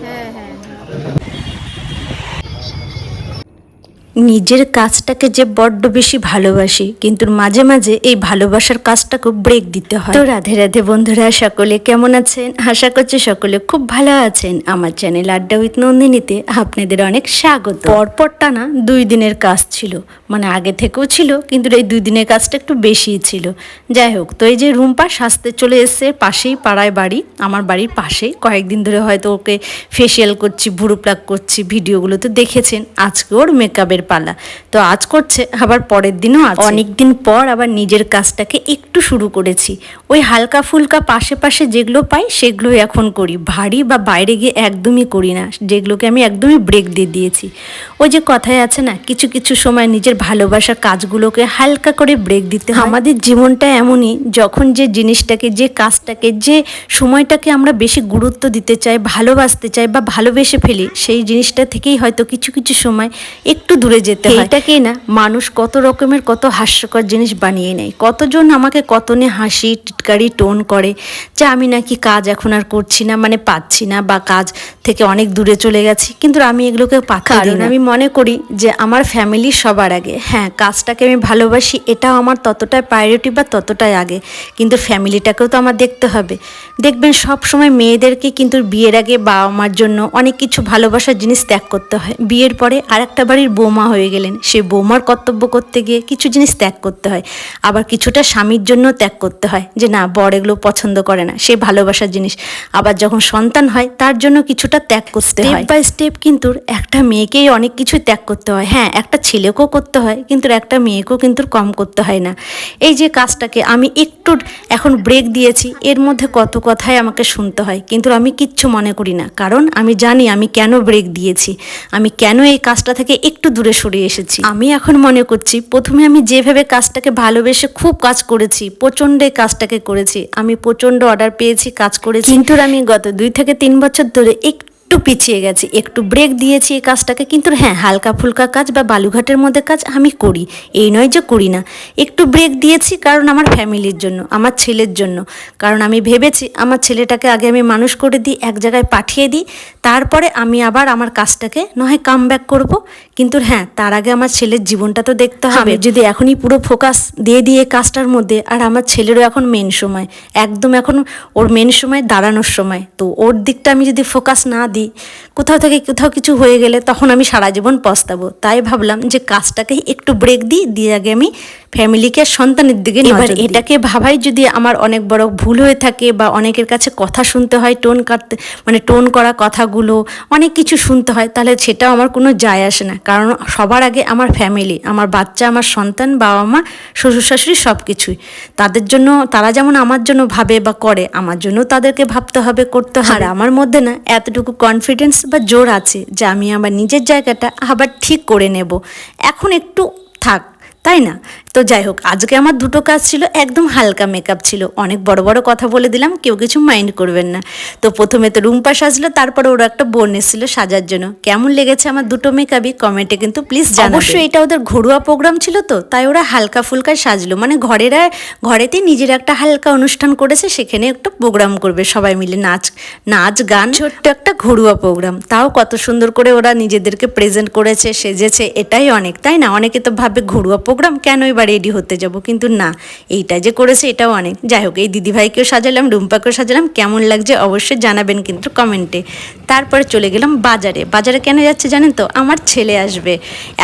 হ্যাঁ হ্যাঁ নিজের কাজটাকে যে বড্ড বেশি ভালোবাসি, কিন্তু মাঝে মাঝে এই ভালোবাসার কাজটাকে ব্রেক দিতে হয়। তো রাধে রাধে বন্ধুরা, সকলে কেমন আছেন? আশা করছি সকলে খুব ভালো আছেন। আমার চ্যানেল আড্ডা উইথ নন্দিনীতে আপনাদের অনেক স্বাগত। পরপর টানা দুই দিনের কাজ ছিল। মানে আগে থেকেও ছিল, কিন্তু এই দুই দিনের কাজটা একটু বেশিই ছিল। যাই হোক, তো এই যে রুম্পা সাজতে চলে এসছে পাশেই পাড়ায় বাড়ি, আমার বাড়ির পাশেই। কয়েকদিন ধরে হয়তো ওকে ফেসিয়াল করছি ভুরু প্লাক করছি, ভিডিওগুলো তো দেখেছেন। আজকে ওর মেকআপের পালা। তো আজ করছে, আবার পরের দিনও অনেক দিন পর আবার নিজের কাজটাকে একটু শুরু করেছি। ওই হালকা ফুলকা পাশে পাশে যেগুলো পাই, সেগুলোই এখন করি। ভারী বা বাইরে গিয়ে একদমই করি না। যেগুলোকে আমি একদমই ব্রেক দিয়ে দিয়েছি। ওই যে কথায় আছে না, কিছু কিছু সময় নিজের ভালোবাসার কাজগুলোকে হালকা করে ব্রেক দিতে আমাদের জীবনটা এমনই, যখন যে জিনিসটাকে, যে কাজটাকে, যে সময়টাকে আমরা বেশি গুরুত্ব দিতে চাই, ভালোবাসতে চাই বা ভালোবেসে ফেলি, সেই জিনিসটা থেকেই হয়তো কিছু কিছু সময় একটু যেতে হয়। এটাকেই না মানুষ কত রকমের কত হাস্যকর জিনিস বানিয়ে নেয়। কতজন আমাকে কত নিয়ে হাসি টিটকারি টোন করে যে আমি নাকি কাজ এখন আর করছি না মানে পাচ্ছি না বা কাজ থেকে অনেক দূরে চলে গেছি কিন্তু আমি এগুলোকে পাখা আমি মনে করি যে আমার ফ্যামিলি সবার আগে। হ্যাঁ কাজটাকে আমি ভালোবাসি এটাও আমার ততটাই প্রায়োরিটি বা ততটাই আগে। কিন্তু ফ্যামিলিটাকেও তো আমার দেখতে হবে। দেখবেন সব সময় মেয়েদেরকে কিন্তু বিয়ের আগে বাবা মার জন্য অনেক কিছু ভালোবাসার জিনিস ত্যাগ করতে হয়। বিয়ের পরে আর একটা বাড়ির বৌমা হয়ে গেলেন। সে বৌমার কর্তব্য করতে গিয়ে কিছু জিনিস ত্যাগ করতে হয়। আবার কিছুটা স্বামীর জন্য ত্যাগ করতে হয় যে না বর এগুলো পছন্দ করে না সে ভালোবাসার জিনিস। আবার যখন সন্তান হয় তার জন্য কিছুটা ত্যাগ করতে হয়। বাই স্টেপ কিন্তু একটা মেয়েকেই অনেক কিছু ত্যাগ করতে হয়। হ্যাঁ একটা ছেলেকেও করতে হয় কিন্তু একটা মেয়েকেও কিন্তু কম করতে হয় না। এই যে কাজটাকে আমি একটু এখন ব্রেক দিয়েছি এর মধ্যে কত কথাই আমাকে শুনতে হয় কিন্তু আমি কিচ্ছু মনে করি না। কারণ আমি জানি আমি কেন ব্রেক দিয়েছি। আমি কেন এই কাজটা থেকে একটু দূরে সরে এসেছি। আমি এখন মনে করছি প্রথমে আমি যেভাবে কাজটাকে ভালোবেসে খুব কাজ করেছি প্রচণ্ড এই কাজটাকে করেছি আমি প্রচণ্ড অর্ডার পেয়েছি কাজ করেছি। কিন্তু আমি গত দুই থেকে তিন বছর ধরে একটু একটু পিছিয়ে গেছি একটু ব্রেক দিয়েছি এই কাজটাকে। কিন্তু হ্যাঁ হালকা ফুলকা কাজ বা বালুঘাটের মধ্যে কাজ আমি করি। এই নয় যে করি না। একটু ব্রেক দিয়েছি কারণ আমার ফ্যামিলির জন্য আমার ছেলের জন্য। কারণ আমি ভেবেছি আমার ছেলেটাকে আগে আমি মানুষ করে দিই এক জায়গায় পাঠিয়ে দিই। তারপরে আমি আবার আমার কাজটাকে নয় কাম ব্যাক করব। কিন্তু হ্যাঁ তার আগে আমার ছেলের জীবনটা তো দেখতে হবে। যদি এখনই পুরো ফোকাস দিয়ে দিয়ে কাজটার মধ্যে আর আমার ছেলেরও এখন মেন সময়। একদম এখন ওর মেন সময় দাঁড়ানোর সময়। তো ওর দিকটা আমি যদি ফোকাস না দিই কোথাও থেকে কোথাও কিছু হয়ে গেলে তখন আমি সারা জীবন পস্তাবো। তাই ভাবলাম যে কাজটাকে একটু ব্রেক দিই, দিয়ে আগে আমি ফ্যামিলিকে আর সন্তানের দিকে এবার এটাকে ভাবাই যদি আমার অনেক বড় ভুল হয়ে থাকে বা অনেকের কাছে কথা শুনতে হয় টোন কাটতে মানে টোন করা কথাগুলো অনেক কিছু শুনতে হয় তাহলে সেটাও আমার কোনো যায় আসে না। কারণ সবার আগে আমার ফ্যামিলি আমার বাচ্চা আমার সন্তান বাবা মা শ্বশুর শাশুড়ি সব কিছুই তাদের জন্য তারা যেমন আমার জন্য ভাবে বা করে আমার জন্য তাদেরকে ভাবতে হবে করতে হবে। আর আমার মধ্যে না এতটুকু কনফিডেন্স বা জোর আছে যে আমি আমার নিজের জায়গাটা আবার ঠিক করে নেব। এখন একটু থাক। তাই না? তো যাই হোক আজকে আমার দুটো কাজ ছিল একদম হালকা মেকআপ ছিল। অনেক বড় বড় কথা বলে দিলাম কেউ কিছু মাইন্ড করবেন না। তো প্রথমে তো রুম্পা সাজলো তারপরে ওরা একটা বোন এসেছিল সাজার জন্য। কেমন লেগেছে আমার দুটো মেকআপই কমেন্টে কিন্তু প্লিজ অবশ্যই এটা ওদের ঘরোয়া প্রোগ্রাম ছিল তো তাই ওরা হালকা ফুলকা সাজলো। মানে ঘরেরা ঘরেতে নিজের একটা হালকা অনুষ্ঠান করেছে সেখানে একটা প্রোগ্রাম করবে সবাই মিলে নাচ নাচ গান। ছোট্ট একটা ঘরোয়া প্রোগ্রাম তাও কত সুন্দর করে ওরা নিজেদেরকে প্রেজেন্ট করেছে সেজেছে এটাই অনেক তাই না? অনেকে তো ভাবে ঘরোয়া প্রোগ্রাম কেন এবার রেডি হতে যাব? কিন্তু না, এইটা যে করেছে এটাও অনেক। যাই হোক, এই দিদিভাইকেও সাজালাম, রুম্পাকেও সাজালাম, কেমন লাগছে অবশ্যই জানাবেন কিন্তু কমেন্টে তারপরে চলে গেলাম বাজারে। বাজারে কেন যাচ্ছে জানেন তো? আমার ছেলে আসবে।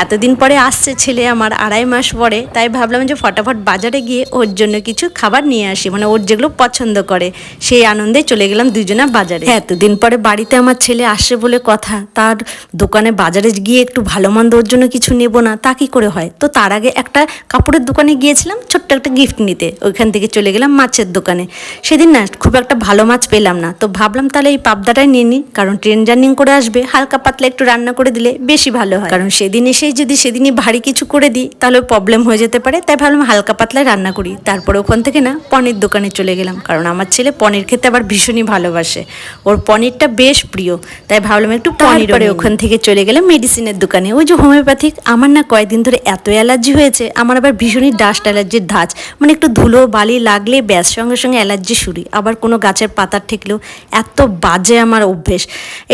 এতদিন পরে আসছে ছেলে আমার আড়াই মাস পরে। তাই ভাবলাম যে ফটাফট বাজারে গিয়ে ওর জন্য কিছু খাবার নিয়ে আসি। মানে ওর যেগুলো পছন্দ করে, সেই আনন্দে চলে গেলাম দুজনা বাজারে। এতদিন পরে বাড়িতে আমার ছেলে আসে বলে কথা। তার দোকানে বাজারে গিয়ে একটু ভালো মন্দ ওর জন্য কিছু নেব না, তা কি করে হয়? তো তার আগে একটা কাপড়ের দোকানে গিয়েছিলাম ছোট্ট একটা গিফট নিতে। ওইখান থেকে চলে গেলাম মাছের দোকানে। সেদিন না খুব একটা ভালো মাছ পেলাম না। তো ভাবলাম তাহলে এই পাবদাটাই নিয়ে নিই কারণ ট্রেন জার্নিং করে আসবে হালকা পাতলা একটু রান্না করে দিলে বেশি ভালো হয়। কারণ সেদিন এসেই যদি সেদিনই ভারী কিছু করে দিই তাহলে প্রবলেম হয়ে যেতে পারে। তাই ভাবলাম হালকা পাতলায় রান্না করি। তারপরে ওখান থেকে না পনির দোকানে চলে গেলাম। কারণ আমার ছেলে পনির খেতে আবার ভীষণই ভালোবাসে। ওর পনিরটা বেশ প্রিয়। তাই ভাবলাম একটু পনির পরে ওখান থেকে চলে গেলাম মেডিসিনের দোকানে। ওই যে হোমিওপ্যাথিক আমার না কয়েকদিন ধরে এত অ্যালার্জি হয়েছে, আমার আবার ভীষণই ডাস্ট অ্যালার্জির ধাঁচ। মানে একটু ধুলো, বালি লাগলে ব্যাস, সঙ্গে সঙ্গে অ্যালার্জি শুরু আবার কোনো গাছের পাতার ঠেকলেও এত বাজে আমার অভ্যেস।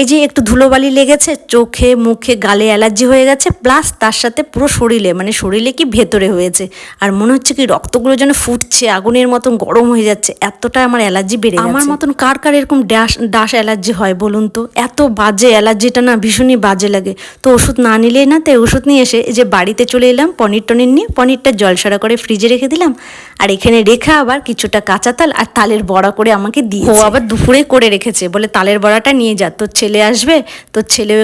এই যে একটু ধুলোবালি লেগেছে, চোখে, মুখে, গালে অ্যালার্জি হয়ে গেছে, প্লাস তার সাথে পুরো শরীরে মানে শরীরে কি ভেতরে হয়েছে। আর মনে হচ্ছে কি রক্তগুলো যেন ফুটছে, আগুনের মতন গরম হয়ে যাচ্ছে, এতটা আমার অ্যালার্জি বেড়ে আমার মতন কার কার এরকম ড্যাশ ডাস অ্যালার্জি হয় বলুন তো? এত বাজে অ্যালার্জিটা না ভীষণই বাজে লাগে। তো ওষুধ না নিলেই না তাই ওষুধ নিয়ে এসে যে বাড়িতে চলে এলাম পনির টনির নিয়ে পনিরটা জলসরা করে ফ্রিজে রেখে দিলাম। আর এখানে রেখে আবার কিছুটা কাঁচা তাল আর তালের বড়া করে আমাকে দিয়ে ও আবার দুপুরে করে রেখেছে। বলে তালের বড়াটা নিয়ে যা, তোর ছেলে আসবে, তোর ছেলে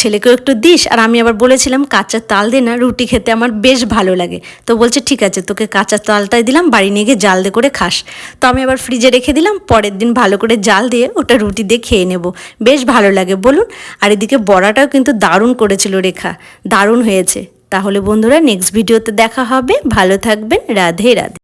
ছেলেকেও একটু দিস। আর আমি আবার বলেছিলাম, কাঁচা তাল দে না, রুটি খেতে আমার বেশ ভালো লাগে। তো বলছে, ঠিক আছে, তোকে কাঁচা তালটাই দিলাম, বাড়ি নিয়ে গিয়ে জাল দিয়ে করে খাস। তো আমি আবার ফ্রিজে রেখে দিলাম, পরের দিন ভালো করে জাল দিয়ে ওটা রুটি দিয়ে খেয়ে নেব। বেশ ভালো লাগে, বলুন। আর এদিকে বড়াটাও কিন্তু দারুণ করেছিল রেখা, দারুণ হয়েছে। তাহলে বন্ধুরা নেক্সট ভিডিওতে দেখা হবে। ভালো থাকবেন। রাধে রাধে।